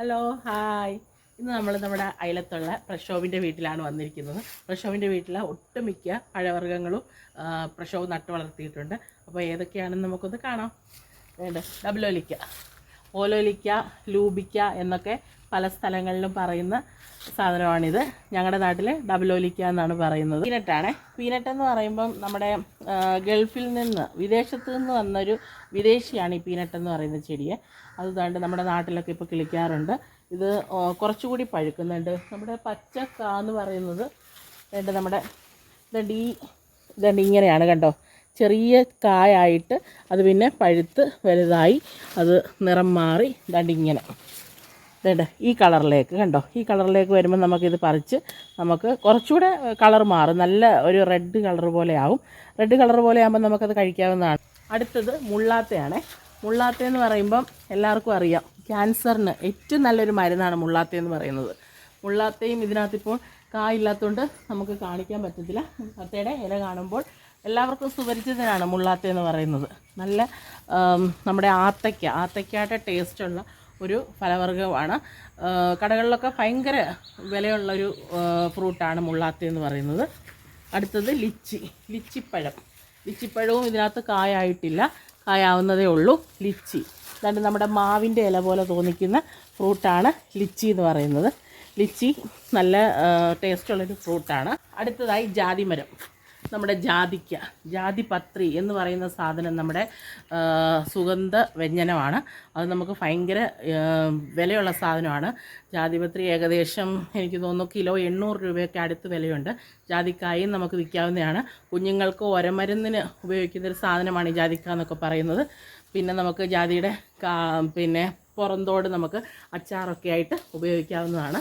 Hello hi ഇന്ന് നമ്മൾ നമ്മുടെ അയലത്തുള്ള പ്രക്ഷോഭിന്റെ വീട്ടിലാണ് വന്നിരിക്കുന്നത്. പ്രക്ഷോഭിന്റെ വീട്ടിലെ ഒട്ടുമിക്ക പഴവർഗങ്ങളും പ്രഷോവ് നട്ടു വളർത്തിയിട്ടുണ്ട്. അപ്പോൾ ഏതൊക്കെയാണെന്ന് നമുക്കൊന്ന് കാണാം. വേണ്ട ഡബ്ലോലിക്ക ഓലോലിക്ക ലൂബിക്ക എന്നൊക്കെ പല സ്ഥലങ്ങളിലും പറയുന്ന സാധനമാണിത്. ഞങ്ങളുടെ നാട്ടിൽ ഡബ്ലോലിക്ക എന്നാണ് പറയുന്നത്. പീനട്ടാണ്. പീനട്ട് എന്ന് പറയുമ്പം നമ്മുടെ ഗൾഫിൽ നിന്ന് വിദേശത്തു നിന്ന് വന്നൊരു വിദേശിയാണ് ഈ പീനട്ട് എന്ന് പറയുന്ന ചെടിയെ. അത് ദാണ്ട് നമ്മുടെ നാട്ടിലൊക്കെ ഇപ്പോൾ കിളിക്കാറുണ്ട്. ഇത് കുറച്ചുകൂടി പഴുക്കുന്നുണ്ട്. നമ്മുടെ പച്ച കാ എന്ന് പറയുന്നത് വേണ്ട നമ്മുടെ ഇതുണ്ട് ഈ ഇതുണ്ട് ഇങ്ങനെയാണ് കണ്ടോ? ചെറിയ കായായിട്ട് അത് പിന്നെ പഴുത്ത് വലുതായി അത് നിറം മാറി ദാണ്ട് ഇങ്ങനെ. ഇതുണ്ട് ഈ കളറിലേക്ക് കണ്ടോ? ഈ കളറിലേക്ക് വരുമ്പോൾ നമുക്കിത് പറിച്ച് നമുക്ക് കുറച്ചുകൂടെ കളർ മാറും. നല്ല ഒരു റെഡ് കളർ പോലെ ആവും. റെഡ് കളർ പോലെ ആകുമ്പോൾ നമുക്കത് കഴിക്കാവുന്നതാണ്. അടുത്തത് മുള്ളാത്തയാണ്. മുള്ളാത്ത എന്ന് പറയുമ്പം എല്ലാവർക്കും അറിയാം ക്യാൻസറിന് ഏറ്റവും നല്ലൊരു മരുന്നാണ് മുള്ളാത്ത എന്ന് പറയുന്നത്. മുള്ളാത്തയും ഇതിനകത്തിപ്പോൾ കായില്ലാത്തതുകൊണ്ട് നമുക്ക് കാണിക്കാൻ പറ്റത്തില്ല. മുള്ളാത്തയുടെ ഇല കാണുമ്പോൾ എല്ലാവർക്കും സുപരിചിതനാണ് മുള്ളാത്ത എന്ന് പറയുന്നത്. നല്ല നമ്മുടെ ആത്തയ്ക്ക. ആത്തയ്ക്കയുടെ ടേസ്റ്റുള്ള ഒരു ഫലവർഗമാണ്. കടകളിലൊക്കെ ഭയങ്കര വിലയുള്ളൊരു ഫ്രൂട്ടാണ് മുള്ളാത്തി എന്ന് പറയുന്നത്. അടുത്തത് ലിച്ചി ലിച്ചിപ്പഴം. ലിച്ചിപ്പഴവും ഇതിനകത്ത് കായായിട്ടില്ല. കായാവുന്നതേ ഉള്ളൂ. ലിച്ചി. അതായത് നമ്മുടെ മാവിന്റെ ഇല പോലെ തോന്നിക്കുന്ന ഫ്രൂട്ടാണ് ലിച്ചി എന്ന് പറയുന്നത്. ലിച്ചി നല്ല ടേസ്റ്റുള്ളൊരു ഫ്രൂട്ടാണ്. അടുത്തതായി ജാതിമരം. നമ്മുടെ ജാതിക്ക ജാതിപത്രി എന്ന് പറയുന്ന സാധനം നമ്മുടെ സുഗന്ധ വ്യഞ്ജനമാണ്. അത് നമുക്ക് ഭയങ്കര വിലയുള്ള സാധനമാണ്. ജാതിപത്രി ഏകദേശം എനിക്ക് തോന്നുന്നു കിലോ എണ്ണൂറ് രൂപയൊക്കെ അടുത്ത് വിലയുണ്ട്. ജാതിക്കായും നമുക്ക് വിൽക്കാവുന്നതാണ്. കുഞ്ഞുങ്ങൾക്ക് ഒരമരുന്നിന് ഉപയോഗിക്കുന്ന ഒരു സാധനമാണ് ഈ ജാതിക്ക എന്നൊക്കെ പറയുന്നത്. പിന്നെ നമുക്ക് ജാതിയുടെ പിന്നെ പുറന്തോട് നമുക്ക് അച്ചാറൊക്കെ ആയിട്ട് ഉപയോഗിക്കാവുന്നതാണ്.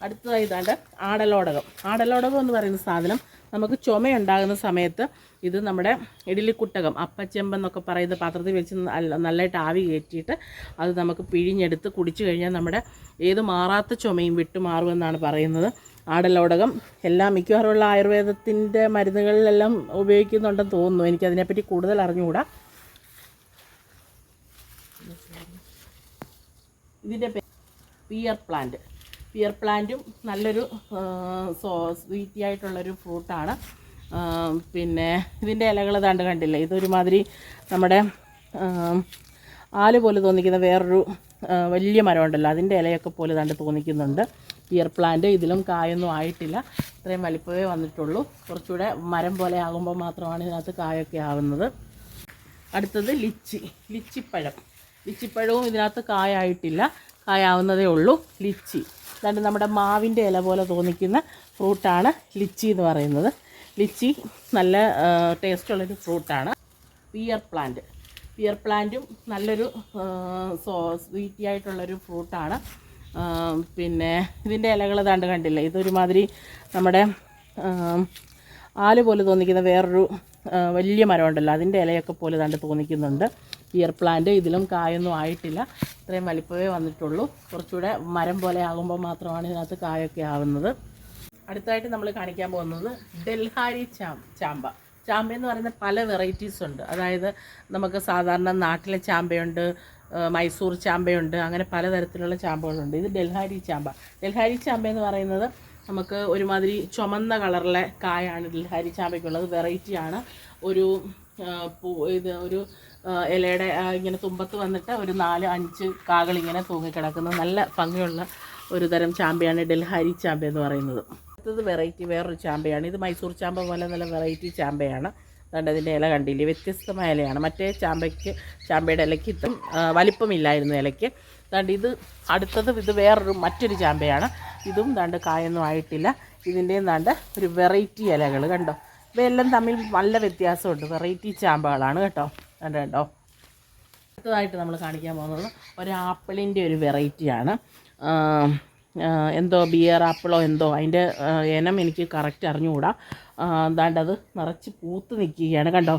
അടുത്തതായി ഇതാണ്ട് ആടലോടകം. ആടലോടകം എന്ന് പറയുന്ന സാധനം നമുക്ക് ചുമയുണ്ടാകുന്ന സമയത്ത് ഇത് നമ്മുടെ ഇഡലിക്കുട്ടകം അപ്പച്ചെമ്പെന്നൊക്കെ പറയുന്ന പാത്രത്തിൽ വെച്ച് നല്ല നല്ലതായിട്ട് ആവി കയറ്റിയിട്ട് അത് നമുക്ക് പിഴിഞ്ഞെടുത്ത് കുടിച്ചു കഴിഞ്ഞാൽ നമ്മുടെ ഏത് മാറാത്ത ചുമയും വിട്ടുമാറുമെന്നാണ് പറയുന്നത്. ആടലോടകം എല്ലാം മിക്കവാറുമുള്ള ആയുർവേദത്തിന്റെ മരുന്നുകളിലെല്ലാം ഉപയോഗിക്കുന്നുണ്ടെന്ന് തോന്നുന്നു. എനിക്കതിനെപ്പറ്റി കൂടുതൽ അറിഞ്ഞുകൂടാ. ഇതിന്റെ പിയർ പ്ലാന്റ് പിയർ പ്ലാന്റും നല്ലൊരു സോ സ്വീറ്റി ആയിട്ടുള്ളൊരു ഫ്രൂട്ടാണ് പിന്നെ ഇതിന്റെ ഇലകൾ താണ്ട് കണ്ടില്ലേ? ഇതൊരുമാതിരി നമ്മുടെ ആൽ പോലെ തോന്നിക്കുന്ന വേറൊരു വലിയ മരമുണ്ടല്ലോ. അതിന്റെ ഇലയൊക്കെ പോലെ താണ്ട് തോന്നിക്കുന്നുണ്ട്. പിയർ പ്ലാന്റ് ഇതിലും കായൊന്നും ആയിട്ടില്ല. ഇത്രയും വലിപ്പമേ വന്നിട്ടുള്ളൂ. കുറച്ചുകൂടെ മരം പോലെ ആകുമ്പോൾ മാത്രമാണ് ഇതിനകത്ത് കായൊക്കെ ആവുന്നത്. അടുത്തത് ലിച്ചി ലിച്ചിപ്പഴം. ലിച്ചിപ്പഴവും ഇതിനകത്ത് കായായിട്ടില്ല. കായാവുന്നതേ ഉള്ളൂ. ലിച്ചി. അതാണ്ട് നമ്മുടെ മാവിന്റെ ഇല പോലെ തോന്നിക്കുന്ന ഫ്രൂട്ടാണ് ലിച്ചി എന്ന് പറയുന്നത്. ലിച്ചി നല്ല ടേസ്റ്റുള്ളൊരു ഫ്രൂട്ടാണ്. Peer plant. പിയർ പ്ലാന്റും നല്ലൊരു സോ സ്വീറ്റി ആയിട്ടുള്ളൊരു ഫ്രൂട്ടാണ്. പിന്നെ ഇതിന്റെ ഇലകൾ താണ്ട് കണ്ടില്ല? ഇതൊരുമാതിരി നമ്മുടെ ആൽ പോലെ തോന്നിക്കുന്ന വേറൊരു വലിയ മരമുണ്ടല്ലോ. അതിന്റെ ഇലയൊക്കെ പോലെ താണ്ട് തോന്നിക്കുന്നുണ്ട്. പിയർ പ്ലാന്റ് ഇതിലും കായൊന്നും ആയിട്ടില്ല. ഇത്രയും വലിപ്പമേ വന്നിട്ടുള്ളൂ. കുറച്ചുകൂടെ മരം പോലെ ആകുമ്പോൾ മാത്രമാണ് ഇതിനകത്ത് കായൊക്കെ ആവുന്നത്. അടുത്തായിട്ട് നമ്മൾ കാണിക്കാൻ പോകുന്നത് ഡൽഹാരി ചാം ചാമ്പ. ചാമ്പ എന്ന് പറയുന്ന പല വെറൈറ്റീസ് ഉണ്ട്. അതായത് നമുക്ക് സാധാരണ നാട്ടിലെ ചാമ്പയുണ്ട് മൈസൂർ ചാമ്പയുണ്ട് അങ്ങനെ പലതരത്തിലുള്ള ചാമ്പകളുണ്ട്. ഇത് ഡൽഹാരി ചാമ്പ. ഡൽഹാരി ചാമ്പ എന്ന് പറയുന്നത് നമുക്ക് ഒരുമാതിരി ചുമന്ന കളറിലെ കായാണ് ഡൽഹാരി ചാമ്പയ്ക്കുള്ളത്. വെറൈറ്റിയാണ് ഒരു ഇത് ഒരു ഇലയുടെ ഇങ്ങനെ തുമ്പത്ത് വന്നിട്ട് ഒരു നാല് അഞ്ച് കാകൾ ഇങ്ങനെ തൂങ്ങിക്കിടക്കുന്ന നല്ല ഭംഗിയുള്ള ഒരു തരം ചാമ്പയാണ് ഡൽഹാരി ചാമ്പ എന്ന് പറയുന്നത്. അടുത്തത് വെറൈറ്റി വേറൊരു ചാമ്പയാണ്. ഇത് മൈസൂർ ചാമ്പ പോലെ നല്ല വെറൈറ്റി ചാമ്പയാണ്. അതുകൊണ്ട് അതിന്റെ ഇല കണ്ടില്ലേ? വ്യത്യസ്തമായ ഇലയാണ്. മറ്റേ ചാമ്പയ്ക്ക് ചാമ്പയുടെ ഇലയ്ക്ക് ഇത്തും വലിപ്പമില്ലായിരുന്നു ഇലയ്ക്ക്. അതുകൊണ്ട് ഇത് അടുത്തത് ഇത് വേറൊരു മറ്റൊരു ചാമ്പയാണ്. ഇതും ദാണ്ട് കായൊന്നും ആയിട്ടില്ല. ഇതിന്റെയും ദാണ്ട് ഒരു വെറൈറ്റി ഇലകൾ കണ്ടോ? ഇവയെല്ലാം തമ്മിൽ നല്ല വ്യത്യാസമുണ്ട്. വെറൈറ്റി ചാമ്പകളാണ് കേട്ടോ. കണ്ടോ കേട്ടോ അടുത്തതായിട്ട് നമ്മൾ കാണിക്കാൻ പോകുന്നത് ഒരാപ്പിളിന്റെ ഒരു വെറൈറ്റിയാണ്. എന്തോ ബിയർ ആപ്പിളോ എന്തോ അതിന്റെ ഇനം എനിക്ക് കറക്റ്റ് അറിഞ്ഞുകൂടാ. എന്താണ്ട് അത് നിറച്ച് പൂത്ത് നിൽക്കുകയാണ് കണ്ടോ?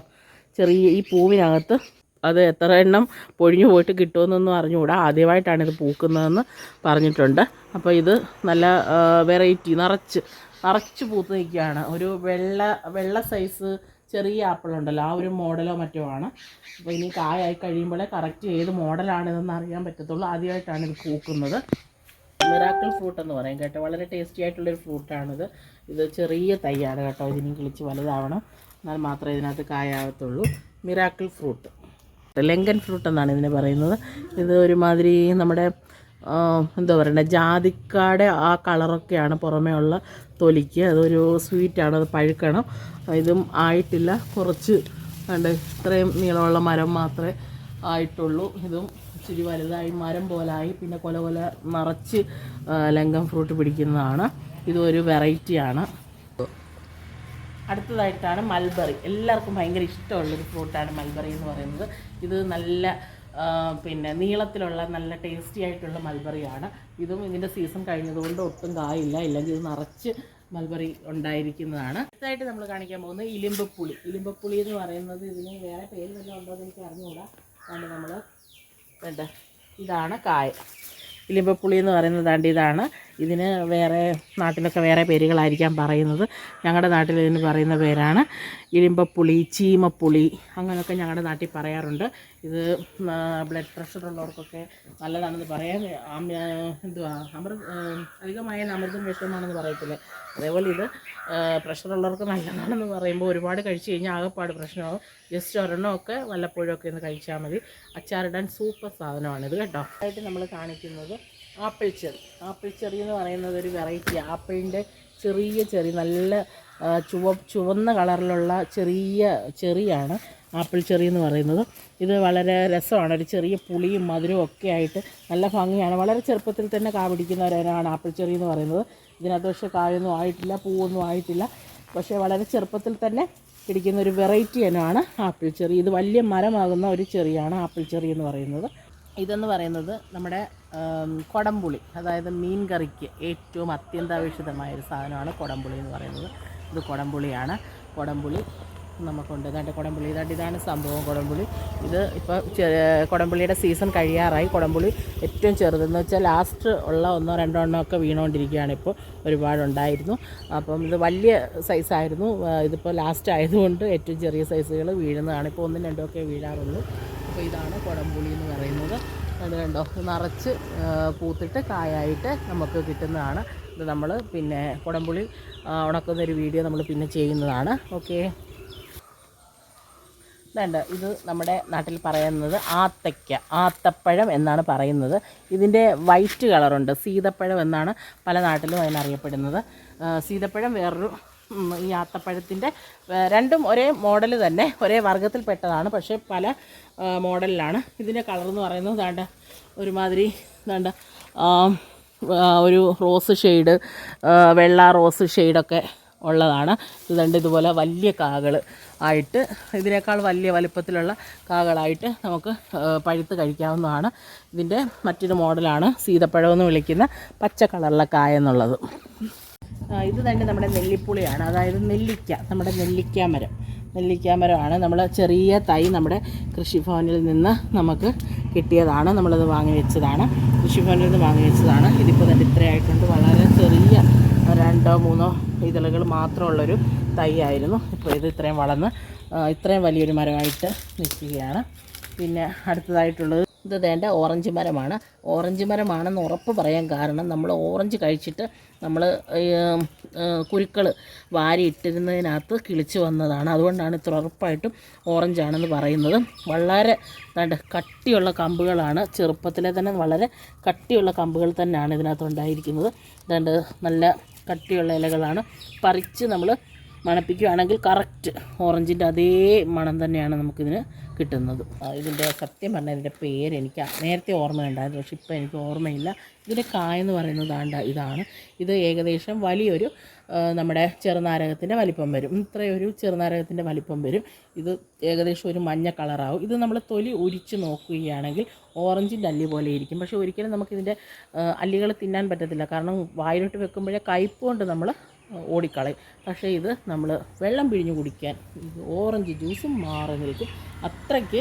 ചെറിയ ഈ പൂവിനകത്ത് അത് എത്ര എണ്ണം പൊഴിഞ്ഞു പോയിട്ട് കിട്ടുമെന്നൊന്നും അറിഞ്ഞുകൂടാ. ആദ്യമായിട്ടാണ് ഇത് പൂക്കുന്നതെന്ന് പറഞ്ഞിട്ടുണ്ട്. അപ്പോൾ ഇത് നല്ല വെറൈറ്റി നിറച്ച് നിറച്ച് പൂത്ത് നിൽക്കുകയാണ്. ഒരു വെള്ള വെള്ള സൈസ് ചെറിയ ആപ്പിൾ ഉണ്ടല്ലോ ആ ഒരു മോഡലോ മറ്റോ ആണ്. അപ്പോൾ ഇനി കായായി കഴിയുമ്പോഴേ കറക്റ്റ് ഏത് മോഡലാണിതെന്ന് അറിയാൻ പറ്റത്തുള്ളൂ. ആദ്യമായിട്ടാണ് ഇത് പൂക്കുന്നത്. മിറാക്കിൾ ഫ്രൂട്ട് എന്ന് പറയും കേട്ടോ. വളരെ ടേസ്റ്റി ആയിട്ടുള്ളൊരു ഫ്രൂട്ടാണിത് ഇത് ചെറിയ തൈയാണ് കേട്ടോ. ഇതിനി കിളിച്ച് വലുതാവണം. എന്നാൽ മാത്രമേ ഇതിനകത്ത് കായാവത്തുള്ളൂ. Miracle fruit. ലങ്കൻ ഫ്രൂട്ട് എന്നാണ് ഇതിനെ പറയുന്നത്. ഇത് ഒരുമാതിരി നമ്മുടെ എന്താ പറയണ്ടേ ജാതിക്കാടെ ആ കളറൊക്കെയാണ് പുറമേ ഉള്ള തൊലിക്ക്. അതൊരു സ്വീറ്റാണ് അത് പഴുക്കണം. ഇതും ആയിട്ടില്ല കുറച്ച് കണ്ട് ഇത്രയും നീളമുള്ള മരം മാത്രമേ ആയിട്ടുള്ളൂ. ഇതും ഇച്ചിരി വലുതായി മരം പോലായി പിന്നെ കൊല കൊല നിറച്ച് ലങ്കം ഫ്രൂട്ട് പിടിക്കുന്നതാണ്. ഇതും ഒരു വെറൈറ്റിയാണ്. അടുത്തതായിട്ടാണ് മൽബറി. എല്ലാവർക്കും ഭയങ്കര ഇഷ്ടമുള്ളൊരു ഫ്രൂട്ടാണ് മൽബറി എന്ന് പറയുന്നത്. ഇത് നല്ല പിന്നെ നീളത്തിലുള്ള നല്ല ടേസ്റ്റി ആയിട്ടുള്ള മൽബറിയാണ് ഇതും ഇതിന്റെ സീസൺ കഴിഞ്ഞതുകൊണ്ട് ഒട്ടും കായില്ല. ഇല്ലെങ്കിൽ ഇത് നിറച്ച് മൽബറി ഉണ്ടായിരിക്കുന്നതാണ്. അടുത്തായിട്ട് നമ്മൾ കാണിക്കാൻ പോകുന്നത് ഇലിമ്പപ്പുളി ഇലിമ്പപ്പുളി എന്ന് പറയുന്നത് ഇതിന് വേറെ പേര് വല്ലതും ഉണ്ടോ എന്ന് എനിക്ക് അറിഞ്ഞുകൂടാ. അതുകൊണ്ട് നമ്മൾ വേണ്ട. ഇതാണ് കായ. ഇലിമ്പപ്പുളി എന്ന് പറയുന്നത് ഇതാണ്. ഇതിന് വേറെ നാട്ടിലൊക്കെ വേറെ പേരുകളായിരിക്കാം പറയുന്നത്. ഞങ്ങളുടെ നാട്ടിൽ ഇതിന് പറയുന്ന പേരാണ് ഇരുമ്പപ്പുളി ചീമപ്പുളി അങ്ങനെയൊക്കെ ഞങ്ങളുടെ നാട്ടിൽ പറയാറുണ്ട്. ഇത് ബ്ലഡ് പ്രഷർ ഉള്ളവർക്കൊക്കെ നല്ലതാണെന്ന് പറയാം. എന്തുവാ അമൃത് അധികമായ അമൃതം വിഷമാണെന്ന് പറയത്തില്ലേ. അതേപോലെ ഇത് പ്രഷർ ഉള്ളവർക്ക് നല്ലതാണെന്ന് പറയുമ്പോൾ ഒരുപാട് കഴിച്ച് കഴിഞ്ഞാൽ ആകെപ്പാട് പ്രശ്നമാകും ജസ്റ്റ് ഒരെണ്ണമൊക്കെ വല്ലപ്പോഴും ഒക്കെ ഒന്ന് കഴിച്ചാൽ മതി. അച്ചാറിടാൻ സൂപ്പർ സാധനമാണിത് കേട്ടോ. ആയിട്ട് നമ്മൾ കാണിക്കുന്നത് ആപ്പിൾ ചെറി. ആപ്പിൾ ചെറി എന്ന് പറയുന്നത് ഒരു വെറൈറ്റി ആപ്പിളിന്റെ ചെറിയ ചെറി നല്ല ചുവ ചുവന്ന കളറിലുള്ള ചെറിയ ചെറിയാണ് ആപ്പിൾ ചെറി എന്ന് പറയുന്നത്. ഇത് വളരെ രസമാണ്. ഒരു ചെറിയ പുളിയും മധുരവും ഒക്കെ ആയിട്ട് നല്ല ഭംഗിയാണ്. വളരെ ചെറുപ്പത്തിൽ തന്നെ കാ പിടിക്കുന്ന ഒരാണ് ആപ്പിൾ ചെറി എന്ന് പറയുന്നത്. ഇതിനകത്ത് പക്ഷേ കായൊന്നും ആയിട്ടില്ല പൂവൊന്നും ആയിട്ടില്ല. പക്ഷേ വളരെ ചെറുപ്പത്തിൽ തന്നെ പിടിക്കുന്ന ഒരു വെറൈറ്റി ഇനമാണ് ആപ്പിൾ ചെറി. ഇത് വലിയ മരമാകുന്ന ഒരു ചെറിയാണ് ആപ്പിൾ ചെറി എന്ന് പറയുന്നത്. ഇതെന്ന് പറയുന്നത് നമ്മുടെ കൊടംപുളി അതായത് മീൻ കറിക്ക് ഏറ്റവും അത്യന്താപേക്ഷിതമായ ഒരു സാധനമാണ് കൊടംപുളി എന്ന് പറയുന്നത്. ഇത് കൊടംപുളിയാണ്. കൊടംപുളി നമുക്കുണ്ട്. ഇതാണ്ട് കൊടംപുളി. ഇതാണ്ട് ഇതാണ് സംഭവം കൊടംപുളി. ഇത് ഇപ്പോൾ കൊടംപുളിയുടെ സീസൺ കഴിയാറായി. കൊടംപുളി ഏറ്റവും ചെറുതെന്ന് വെച്ചാൽ ലാസ്റ്റ് ഉള്ള ഒന്നോ രണ്ടോ എണ്ണോ ഒക്കെ വീണുകൊണ്ടിരിക്കുകയാണ് ഇപ്പോൾ ഒരുപാടുണ്ടായിരുന്നു. അപ്പം ഇത് വലിയ സൈസായിരുന്നു ഇതിപ്പോൾ ലാസ്റ്റ് ആയതുകൊണ്ട് ഏറ്റവും ചെറിയ സൈസുകൾ വീഴുന്നതാണ്. ഇപ്പോൾ ഒന്നും രണ്ടും ഒക്കെ വീഴാറുള്ളൂ. അപ്പോൾ ഇതാണ് കുടംപുളി എന്ന് പറയുന്നത്. അത് കണ്ടോ? നിറച്ച് പൂത്തിട്ട് കായായിട്ട് നമുക്ക് കിട്ടുന്നതാണ്. ഇത് നമ്മൾ പിന്നെ കുടംപുളി ഉണക്കുന്നൊരു വീഡിയോ നമ്മൾ പിന്നെ ചെയ്യുന്നതാണ്. ഓക്കെ. ഇതുണ്ട്. ഇത് നമ്മുടെ നാട്ടിൽ പറയുന്നത് ആത്തയ്ക്ക ആത്തപ്പഴം എന്നാണ് പറയുന്നത്. ഇതിന്റെ വൈറ്റ് കളറുണ്ട്. സീതപ്പഴം എന്നാണ് പല നാട്ടിലും അതിനറിയപ്പെടുന്നത്. സീതപ്പഴം വേറൊരു ഈ ആത്തപ്പഴത്തിന്റെ രണ്ടും ഒരേ മോഡൽ തന്നെ ഒരേ വർഗത്തിൽപ്പെട്ടതാണ് പക്ഷേ പല മോഡലിലാണ്. ഇതിന്റെ കളർ എന്ന് പറയുന്നത് ദാണ്ട ഒരുമാതിരി ആ, ഒരു റോസ് ഷെയ്ഡ് വെള്ള റോസ് ഷെയ്ഡൊക്കെ ഉള്ളതാണ്. ഇതുണ്ട് ഇതുപോലെ വലിയ കാകൾ ആയിട്ട് ഇതിനേക്കാൾ വലിയ വലിപ്പത്തിലുള്ള കാകളായിട്ട് നമുക്ക് പഴുത്ത് കഴിക്കാവുന്നതാണ്. ഇതിന്റെ മറ്റൊരു മോഡലാണ് സീതപ്പഴം എന്ന് വിളിക്കുന്ന പച്ച കളറിലെ കായ എന്നുള്ളത്. ഇത് തന്നെ നമ്മുടെ നെല്ലിപ്പുളിയാണ്. അതായത് നെല്ലിക്ക നമ്മുടെ നെല്ലിക്ക മരം. നെല്ലിക്ക മരമാണ് നമ്മൾ ചെറിയ തൈ നമ്മുടെ കൃഷിഭവനിൽ നിന്ന് നമുക്ക് കിട്ടിയതാണ്. നമ്മളത് വാങ്ങി വെച്ചതാണ്. കൃഷിഭവനിൽ നിന്ന് വാങ്ങി വെച്ചതാണ്. ഇതിപ്പോൾ തന്നെ ഇത്രയായിട്ടുണ്ട്. വളരെ ചെറിയ രണ്ടോ മൂന്നോ ഇതളുകൾ മാത്രമുള്ളൊരു തൈ ആയിരുന്നു. ഇപ്പോൾ ഇത് ഇത്രയും വളർന്ന് ഇത്രയും വലിയൊരു മരമായിട്ട് നിൽക്കുകയാണ്. പിന്നെ അടുത്തതായിട്ടുള്ളത് ഇത് വേണ്ട ഓറഞ്ച് മരമാണ്. ഓറഞ്ച് മരമാണെന്ന് ഉറപ്പ് പറയാൻ കാരണം നമ്മൾ ഓറഞ്ച് കഴിച്ചിട്ട് നമ്മൾ കുരുക്കൾ വാരി ഇട്ടിരുന്നതിനകത്ത് കിളിച്ച് വന്നതാണ്. അതുകൊണ്ടാണ് ഇത്ര ഉറപ്പായിട്ടും ഓറഞ്ചാണെന്ന് പറയുന്നത്. വളരെ കട്ടിയുള്ള കമ്പുകളാണ്. ചെറുപ്പത്തിലെ തന്നെ വളരെ കട്ടിയുള്ള കമ്പുകൾ തന്നെയാണ് ഇതിനകത്ത് ഉണ്ടായിരിക്കുന്നത്. രണ്ട് നല്ല കട്ടിയുള്ള ഇലകളാണ്. പറിച്ച് നമ്മൾ മണപ്പിക്കുകയാണെങ്കിൽ കറക്റ്റ് ഓറഞ്ചിന്റെ അതേ മണം തന്നെയാണ് നമുക്കിതിന് കിട്ടുന്നത്. ഇതിന്റെ സത്യം പറഞ്ഞാൽ ഇതിന്റെ പേര് എനിക്ക് നേരത്തെ ഓർമ്മയുണ്ടായിരുന്നു പക്ഷെ ഇപ്പോൾ എനിക്ക് ഓർമ്മയില്ല. ഇതിന്റെ കായെന്ന് പറയുന്നത് ആണ്ട ഇതാണ്. ഇത് ഏകദേശം വലിയൊരു നമ്മുടെ ചെറുനാരകത്തിന്റെ വലിപ്പം വരും. ഇത്രയൊരു ചെറുനാരകത്തിന്റെ വലിപ്പം വരും. ഇത് ഏകദേശം ഒരു മഞ്ഞ കളറാവും. ഇത് നമ്മൾ തൊലി ഉരിച്ച് നോക്കുകയാണെങ്കിൽ ഓറഞ്ചിന്റെ അല്ലി പോലെ ഇരിക്കും. പക്ഷേ ഒരിക്കലും നമുക്കിതിന്റെ അല്ലികൾ തിന്നാൻ പറ്റത്തില്ല. കാരണം വായിലോട്ട് വെക്കുമ്പോഴേ കയ്പ് കൊണ്ട് നമ്മൾ ഓടിക്കളയും. പക്ഷേ ഇത് നമ്മൾ വെള്ളം പിഴിഞ്ഞ് കുടിക്കാൻ ഓറഞ്ച് ജ്യൂസും മാറി നിൽക്കും. അത്രയ്ക്ക്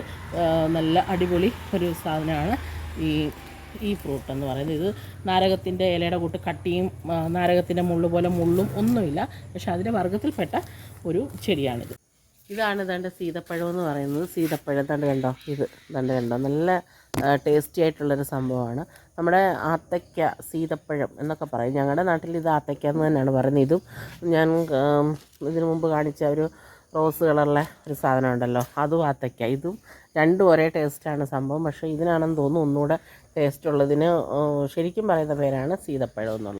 നല്ല അടിപൊളി ഒരു സാധനമാണ് ഈ ഈ ഫ്രൂട്ട് എന്ന് പറയുന്നത്. ഇത് നാരകത്തിന്റെ ഇലയുടെ കൂട്ട് കട്ടിയും നാരകത്തിന്റെ മുള്ളു പോലെ മുള്ളും ഒന്നുമില്ല. പക്ഷേ അതിന്റെ വർഗത്തിൽപ്പെട്ട ഒരു ചെടിയാണിത്. ഇതാണ് ഇതാണ്ട് സീതപ്പഴം എന്ന് പറയുന്നത്. സീതപ്പഴം തണ്ട് കണ്ടോ? ഇത് തണ്ട് കണ്ടോ? നല്ല ടേസ്റ്റി ആയിട്ടുള്ളൊരു സംഭവമാണ്. നമ്മുടെ ആത്തയ്ക്ക സീതപ്പഴം എന്നൊക്കെ പറയും. ഞങ്ങളുടെ നാട്ടിൽ ഇത് ആത്തയ്ക്ക എന്ന് തന്നെയാണ് പറയുന്നത്. ഇതും ഞാൻ ഇതിന് മുമ്പ് കാണിച്ച ഒരു റോസ് കളറിലെ ഒരു സാധനം ഉണ്ടല്ലോ. അതും ആത്തയ്ക്ക. ഇതും രണ്ടും ഒരേ ടേസ്റ്റാണ് സംഭവം. പക്ഷേ ഇതിനാണെന്ന് തോന്നുന്നു ഒന്നുകൂടെ ടേസ്റ്റ് ഉള്ളതിന് ശരിക്കും പറയുന്ന പേരാണ് സീതപ്പഴം എന്നുള്ളത്.